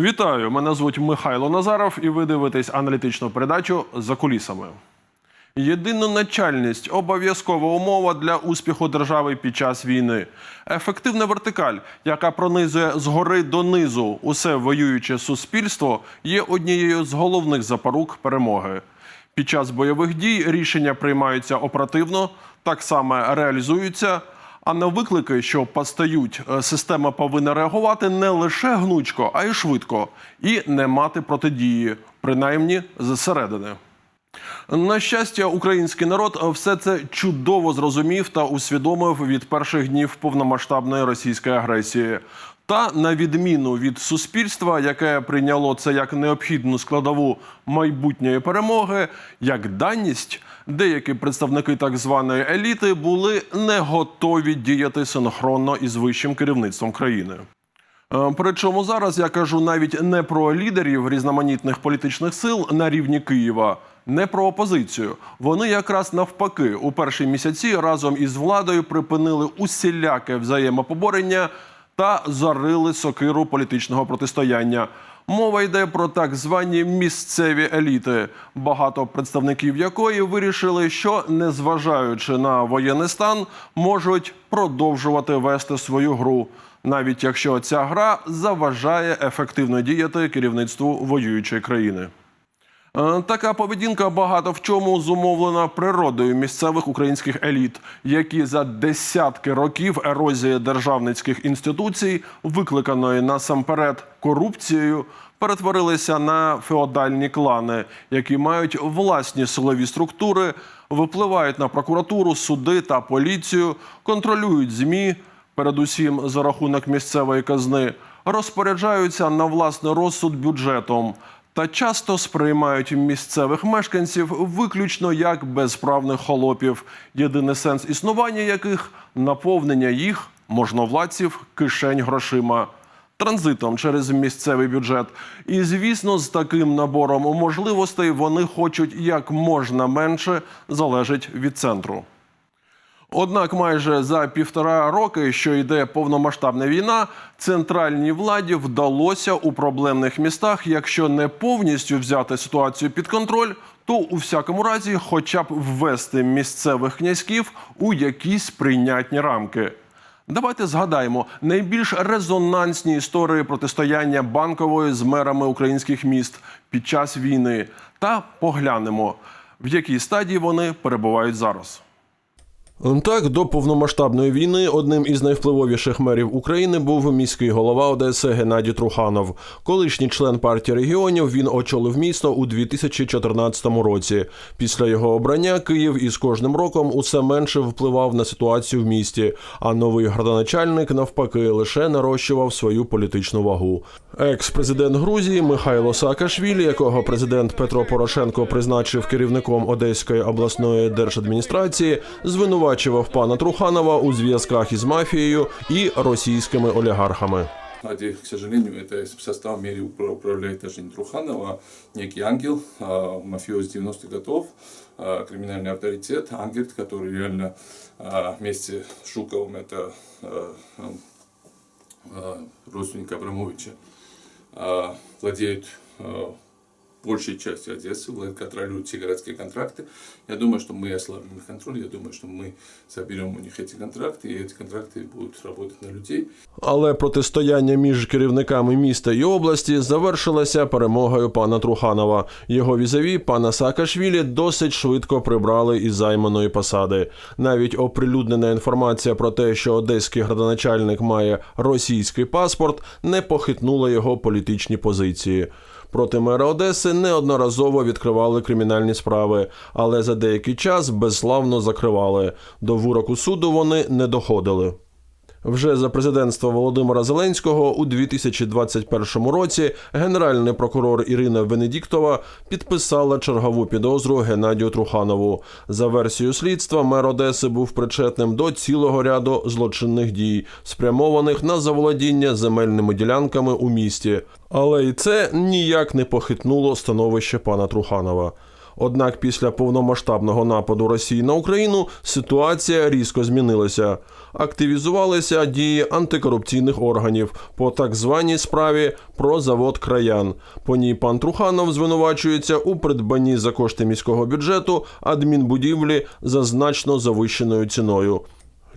Вітаю! Мене звуть Михайло Назаров, і ви дивитесь аналітичну передачу за кулісами. Єдиноначальність обов'язкова умова для успіху держави під час війни. Ефективна вертикаль, яка пронизує згори донизу усе воююче суспільство, є однією з головних запорук перемоги. Під час бойових дій рішення приймаються оперативно, так само реалізуються. А на виклики, що постають, е, система повинна реагувати не лише гнучко, а й швидко, і не мати протидії, принаймні зсередини. На щастя, український народ все це чудово зрозумів та усвідомив від перших днів повномасштабної російської агресії. Та на відміну від суспільства, яке прийняло це як необхідну складову майбутньої перемоги, як даність, деякі представники так званої еліти були не готові діяти синхронно із вищим керівництвом країни. Е, Причому зараз я кажу навіть не про лідерів різноманітних політичних сил на рівні Києва, не про опозицію. Вони якраз навпаки у перші місяці разом із владою припинили усіляке взаємопоборення та зарили сокиру політичного протистояння. Мова йде про так звані місцеві еліти, багато представників якої вирішили, що незважаючи на воєнний стан, можуть продовжувати вести свою гру, навіть якщо ця гра заважає ефективно діяти керівництву воюючої країни. Е, Така поведінка багато в чому зумовлена природою місцевих українських еліт, які за десятки років ерозії державницьких інституцій, викликаної насамперед корупцією, перетворилися на феодальні клани, які мають власні силові структури, випливають на прокуратуру, суди та поліцію, контролюють змі, передусім за рахунок місцевої казни, розпоряджаються на власний розсуд бюджетом та часто сприймають місцевих мешканців виключно як безправних холопів, єдиний сенс існування яких наповнення їх, можновладців, кишень грошима. Транзитом через місцевий бюджет. І звісно, з таким набором можливостей вони хочуть як можна менше залежить від центру. Однак, майже за півтора роки, що йде повномасштабна війна, центральній владі вдалося у проблемних містах, якщо не повністю взяти ситуацію під контроль, то у всякому разі, хоча б ввести місцевих князьків у якісь прийнятні рамки. Давайте згадаємо найбільш резонансні історії протистояння банкової з мерами українських міст під час війни та поглянемо, в якій стадії вони перебувають зараз. Так, до повномасштабної війни одним із найвпливовіших мерів України був міський голова Одеси Геннадій Труханов. Колишній член партії регіонів він очолив місто у 2014 році. Після його обрання Київ із кожним роком усе менше впливав на ситуацію в місті. А новий градоначальник навпаки лише нарощував свою політичну вагу. Екс-президент Грузії Михайло Саакашвілі, якого президент Петро Порошенко призначив керівником Одеської обласної держадміністрації, звинувачував пана Труханова у зв'язках із мафією і російськими олігархами. Кстати, к сожалению, это состав мере упра- управляет даже не Труханов, а некий ангел, а, мафиоз 90-х годов, а, криминальный авторитет, ангел, который реально а, вместе с Шуковым, это а, а, родственник Абрамовича, а, владеют а, большей частью Одессы, владеют, контролируют все городские контракты. Я думаю, что мы ослабим их контроль, я думаю, что мы заберем у них эти контракты, и эти контракты будут работать на людей. Але протистояння між керівниками міста і області завершилося перемогою пана Труханова. Його візаві, пана Саакашвілі, досить швидко прибрали із займаної посади. Навіть оприлюднена інформація про те, що одеський градоначальник має російський паспорт, не похитнула його політичні позиції. Проти мера Одеси неодноразово відкривали кримінальні справи, але за деякий час безславно закривали. До вироку суду вони не доходили. Вже за президентства Володимира Зеленського у 2021 році генеральний прокурор Ірина Венедіктова підписала чергову підозру Геннадію Труханову. За версією слідства, мер Одеси був причетним до цілого ряду злочинних дій, спрямованих на заволодіння земельними ділянками у місті. Але і це ніяк не похитнуло становище пана Труханова. Однак після повномасштабного нападу Росії на Україну ситуація різко змінилася. Активізувалися дії антикорупційних органів по так званій справі про завод краян. По ній пан Труханов звинувачується у придбанні за кошти міського бюджету адмінбудівлі за значно завищеною ціною.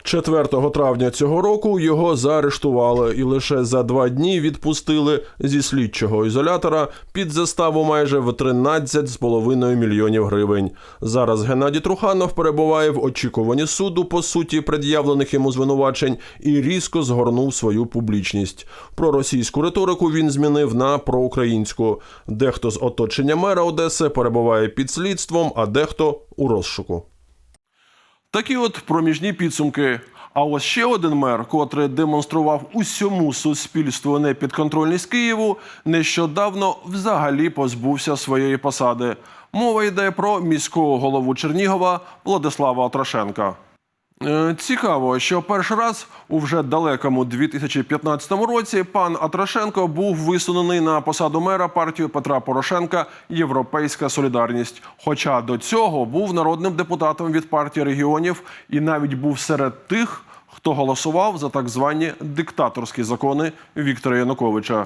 4 травня цього року його заарештували і лише за два дні відпустили зі слідчого ізолятора під заставу майже в 13,5 мільйонів гривень. Зараз Геннадій Труханов перебуває в очікуванні суду по суті пред'явлених йому звинувачень і різко згорнув свою публічність. Про російську риторику він змінив на проукраїнську. Дехто з оточення мера Одеси перебуває під слідством, а дехто у розшуку. Такі от проміжні підсумки. А ось ще один мер, котрий демонстрував усьому суспільству непідконтрольність Києву, нещодавно взагалі позбувся своєї посади. Мова йде про міського голову Чернігова Владислава Отрошенка. Е, Цікаво, що перший раз у вже далекому 2015 році пан Атрашенко був висунений на посаду мера партії Петра Порошенка Європейська Солідарність. Хоча до цього був народним депутатом від партії регіонів і навіть був серед тих, хто голосував за так звані диктаторські закони Віктора Януковича.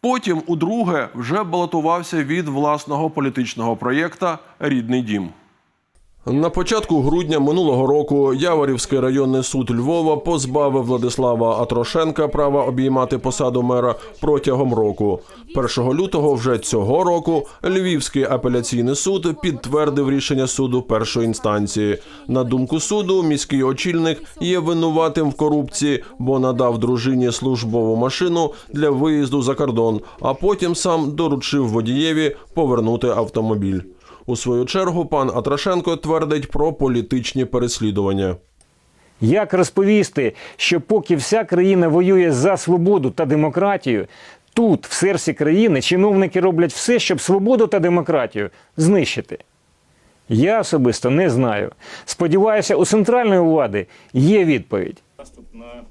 Потім, удруге, вже балотувався від власного політичного проєкта Рідний дім. На початку грудня минулого року Яворівський районний суд Львова позбавив Владислава Атрошенка права обіймати посаду мера протягом року. 1 лютого вже цього року Львівський апеляційний суд підтвердив рішення суду першої інстанції. На думку суду, міський очільник є винуватим в корупції, бо надав дружині службову машину для виїзду за кордон, а потім сам доручив водієві повернути автомобіль. У свою чергу пан Атрашенко твердить про політичні переслідування. Як розповісти, що поки вся країна воює за свободу та демократію, тут, в серці країни, чиновники роблять все, щоб свободу та демократію знищити? Я особисто не знаю. Сподіваюся, у центральної влади є відповідь.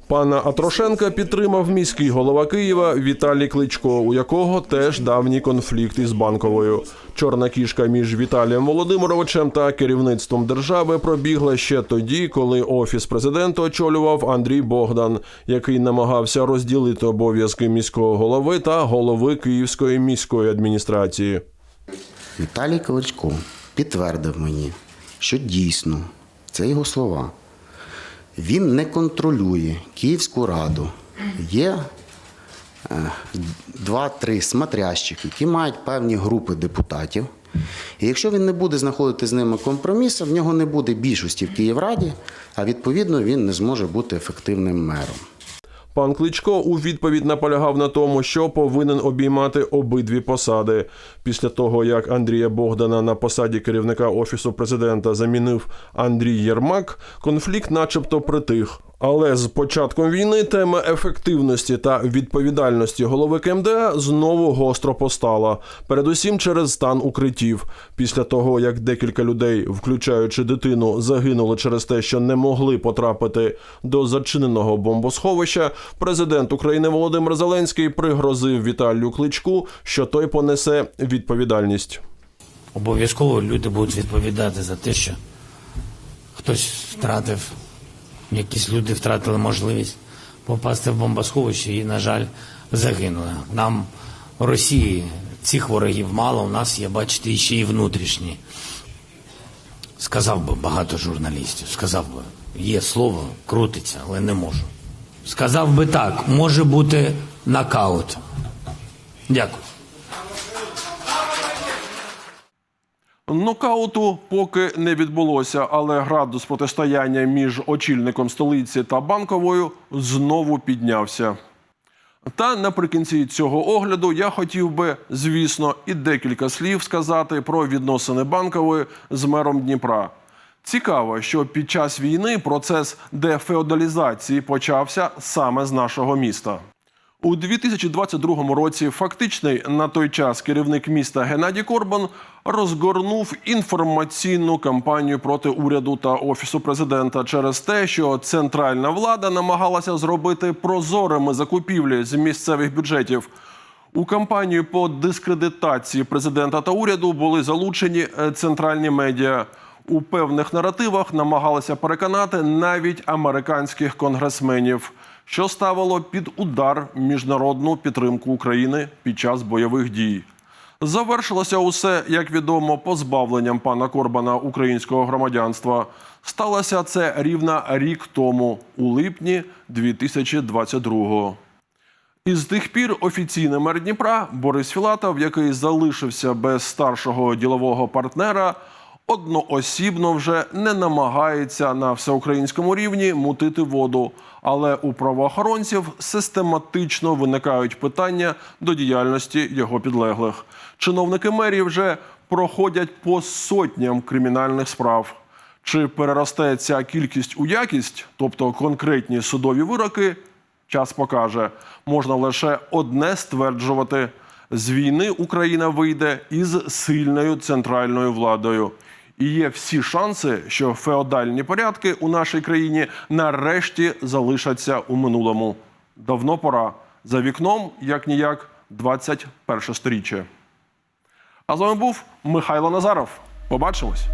Пана Атрошенка підтримав міський голова Києва Віталій Кличко, у якого теж давній конфлікт із банковою. Чорна кішка між Віталієм Володимировичем та керівництвом держави пробігла ще тоді, коли офіс президента очолював Андрій Богдан, який намагався розділити обов'язки міського голови та голови Київської міської адміністрації. Віталій Кличко підтвердив мені, що дійсно це його слова. Він не контролює Київську раду. Є е, два-три смотрящики, які мають певні групи депутатів. І якщо він не буде знаходити з ними компромісу, в нього не буде більшості в Київраді, а відповідно він не зможе бути ефективним мером. Пан Кличко у відповідь наполягав на тому, що повинен обіймати обидві посади. Після того, як Андрія Богдана на посаді керівника офісу президента замінив Андрій Єрмак, конфлікт, начебто, притих. Але з початком війни тема ефективності та відповідальності голови КМДА знову гостро постала, передусім через стан укриттів. Після того, як декілька людей, включаючи дитину, загинули через те, що не могли потрапити до зачиненого бомбосховища, президент України Володимир Зеленський пригрозив Віталію Кличку, що той понесе відповідальність. Обов'язково люди будуть відповідати за те, що хтось втратив, якісь люди втратили можливість попасти в бомбосховище і, на жаль, загинули. Нам в Росії цих ворогів мало, у нас є, бачите, ще і внутрішні. Сказав би багато журналістів, сказав би, є слово, крутиться, але не можу. Сказав би так, може бути нокаут. Дякую. Нокауту поки не відбулося, але градус протистояння між очільником столиці та банковою знову піднявся. Та наприкінці цього огляду я хотів би, звісно, і декілька слів сказати про відносини банкової з мером Дніпра. Цікаво, що під час війни процес дефеодалізації почався саме з нашого міста. У 2022 році фактичний на той час керівник міста Геннадій Корбан розгорнув інформаційну кампанію проти уряду та офісу президента через те, що центральна влада намагалася зробити прозорими закупівлі з місцевих бюджетів. У кампанію по дискредитації президента та уряду були залучені е, центральні медіа. У певних наративах намагалися переконати навіть американських конгресменів, що ставило під удар міжнародну підтримку України під час бойових дій. Завершилося усе, як відомо, позбавленням пана Корбана українського громадянства. Сталося це рівно рік тому, у липні 2022-го. І з тих пір офіційний мер Дніпра Борис Філатов, який залишився без старшого ділового партнера, одноосібно вже не намагається на всеукраїнському рівні мутити воду. Але у правоохоронців систематично виникають питання до діяльності його підлеглих. Чиновники мерії вже проходять по сотням кримінальних справ. Чи переросте ця кількість у якість, тобто конкретні судові вироки, час покаже. Можна лише одне стверджувати: з війни Україна вийде із сильною центральною владою. І є всі шанси, що феодальні порядки у нашій країні нарешті залишаться у минулому. Давно пора. За вікном, як ніяк, 21 сторіччя. А з вами був Михайло Назаров. Побачимось.